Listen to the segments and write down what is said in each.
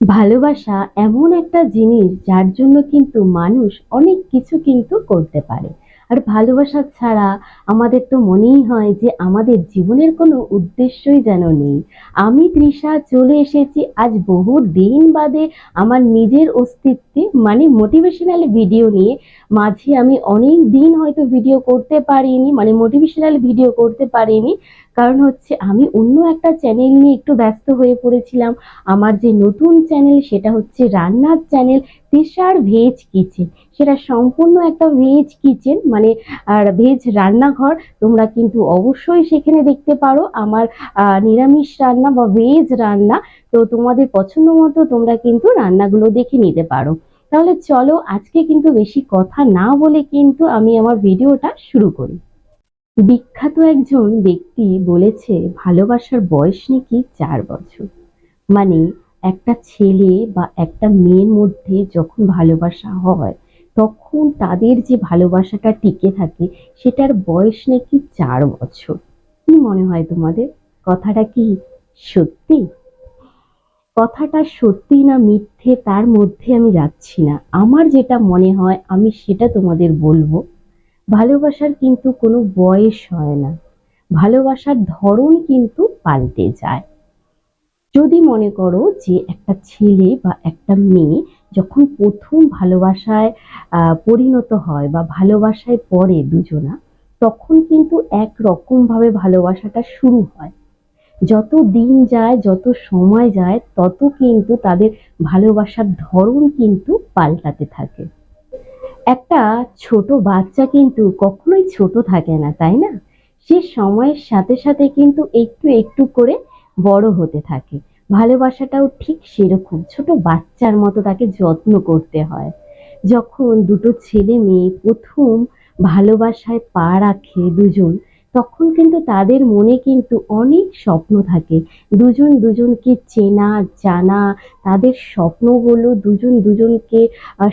ভালোবাসা এমন একটা জিনিস যার জন্য কিন্তু মানুষ অনেক কিছু কিন্তু করতে পারে। আর ভালোবাসা ছাড়া আমাদের তো মনেই হয় যে আমাদের জীবনের কোনো উদ্দেশ্যই যেন নেই। আমি তৃষা চলে এসেছি, আজ বহু দিন বাদে আমার নিজের অস্তিত্বে মানে মোটিভেশনাল ভিডিও নিয়ে। মাঝে আমি অনেক দিন হয়তো ভিডিও করতে পারিনি মানে মোটিভেশনাল ভিডিও করতে পারিনি। কারণ হচ্ছে আমি অন্য একটা চ্যানেল নিয়ে একটু ব্যস্ত হয়ে পড়েছিলাম। আমার যে নতুন চ্যানেল সেটা হচ্ছে রান্নার চ্যানেল তৃষার ভেজ কিচেন সেটা সম্পূর্ণ একটা ভেজ কিচেন মানে আর ভেজ রান্নাঘর। তোমরা কিন্তু অবশ্যই সেখানে দেখতে পারো আমার নিরামিষ রান্না বা ভেজ রান্না। তো তোমাদের পছন্দ মতো তোমরা কিন্তু রান্নাগুলো দেখে নিতে পারো। তাহলে চলো আজকে কিন্তু বেশি কথা না বলে কিন্তু আমি আমার ভিডিওটা শুরু করি। বিখ্যাত একজন ব্যক্তি বলেছে, ভালোবাসার বয়স নাকি চার বছর। মানে একটা ছেলে বা একটা মেয়ের মধ্যে যখন ভালোবাসা হয়, তখন তাদের যে ভালোবাসাটা টিকে থাকে, সেটার বয়স নাকি চার বছর। কি মনে হয় তোমাদের? কথাটা কি সত্যি? কথাটা সত্যি না মিথ্যে তার মধ্যে আমি যাচ্ছি না। আমার যেটা মনে হয়, আমি সেটা তোমাদের বলব। ভালোবাসার কিন্তু কোনো বয়স হয় না। ভালোবাসার ধরন কিন্তু পাল্টে যায়। যদি মনে করো যে একটা ছেলে বা একটা মেয়ে যখন প্রথম ভালোবাসায় পরিণত হয় বা ভালোবাসায় পড়ে দুজনা, তখন কিন্তু এক রকম ভাবে ভালোবাসাটা শুরু হয়। যত দিন যায়, যত সময় যায়, তত কিন্তু তাদের ভালোবাসার ধরন কিন্তু পাল্টাতে থাকে। একটা ছোট বাচ্চা কিন্তু কখনোই ছোট থাকে না, তাই না? সে সময়ের সাথে সাথে কিন্তু একটু একটু করে বড় হতে থাকে। ভালোবাসাটাও ঠিক সেরকম, ছোট বাচ্চার মতো তাকে যত্ন করতে হয়। যখন দুটো ছেলে মেয়ে প্রথম ভালোবাসায় পা রাখে দুজন তখন কিন্তু তাদের মনে কিন্তু অনেক স্বপ্ন থাকে। দুজন দুজনকে চেনা, জানা, তাদের স্বপ্নগুলো দুজন দুজনকে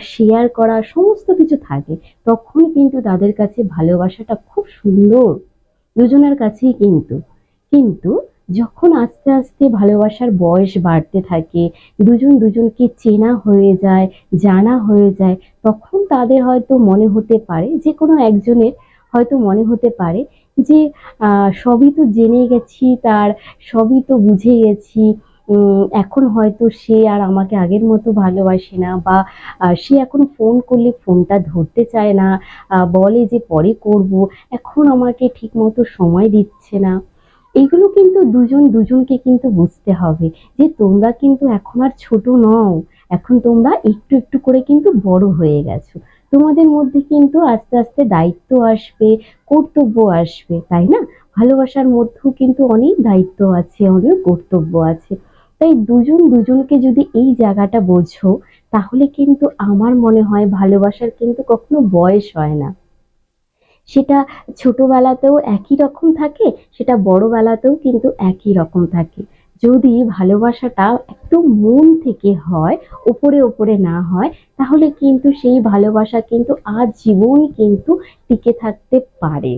শেয়ার করা সমস্ত কিছু থাকে। তখন কিন্তু তাদের কাছে ভালোবাসাটা খুব সুন্দর। দুজনের কাছেই কিন্তু। কিন্তু যখন আস্তে আস্তে ভালোবাসার বয়স বাড়তে থাকে, দুজন দুজনকে চেনা হয়ে যায়, জানা হয়ে যায়, তখন তাদের হয়তো মনে হতে পারে যে কোনো একজনের হয়তো মনে হতে পারে যে সবই তো জেনে গেছি, তার সবই তো বুঝে গেছি। এখন হয়তো সে আর আমাকে আগের মতো ভালোবাসে না বা সে এখন ফোন করলে ফোনটা ধরতে চায় না বলে যে পরে করব, এখন আমাকে ঠিক মতো সময় দিচ্ছে না। এগুলো কিন্তু দুজন দুজনকে কিন্তু বুঝতে হবে যে, তোমরা কিন্তু এখন আর ছোট নও, এখন তোমরা একটু একটু করে কিন্তু বড় হয়ে গেছো। তোমাদের মধ্যে কিন্তু আস্তে আস্তে দায়িত্ব আসবে, কর্তব্য আসবে, তাই না? ভালোবাসার মধ্যেও কিন্তু অনেক দায়িত্ব আছে, অনেক কর্তব্য আছে। তাই দুজন দুজনকে যদি এই জায়গাটা বোঝো, তাহলে কিন্তু আমার মনে হয় ভালোবাসার কিন্তু কখনো বয়স হয় না। সেটা ছোটবেলাতেও একই রকম থাকে, সেটা বড়বেলাতেও কিন্তু একই রকম থাকে। যদি ভালোবাসাটা একটু মন থেকে হয়, ওপরে ওপরে না হয়, তাহলে কিন্তু সেই ভালোবাসা কিন্তু আজীবন কিন্তু টিকে থাকতে পারে।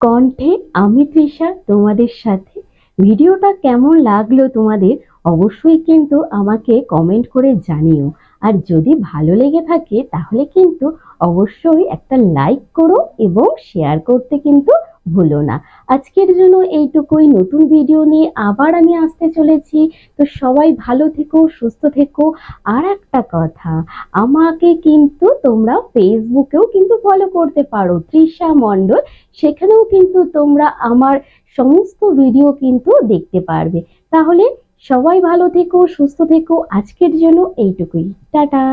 কণ্ঠে আমি তৃষা তোমাদের সাথে। ভিডিওটা কেমন লাগল তোমাদের অবশ্যই কিন্তু আমাকে কমেন্ট করে জানিও। আর যদি ভালো লেগে থাকে তাহলে কিন্তু অবশ্যই একটা লাইক করো এবং শেয়ার করতে কিন্তু ভুলো না। আজকের জন্য এইটুকুই। নতুন ভিডিও নিয়ে আবার আমি আসতে চলেছি। তো সবাই ভালো থেকো, সুস্থ থেকো। আর একটা কথা, আমাকে কিন্তু তোমরা ফেসবুকেও কিন্তু ফলো করতে পারো, তৃষা মণ্ডল। সেখানেও কিন্তু তোমরা আমার সমস্ত ভিডিও কিন্তু দেখতে পারবে। তাহলে সবাই ভালো থেকো, সুস্থ থেকো। আজকের জন্য এইটুকুই। টাটা!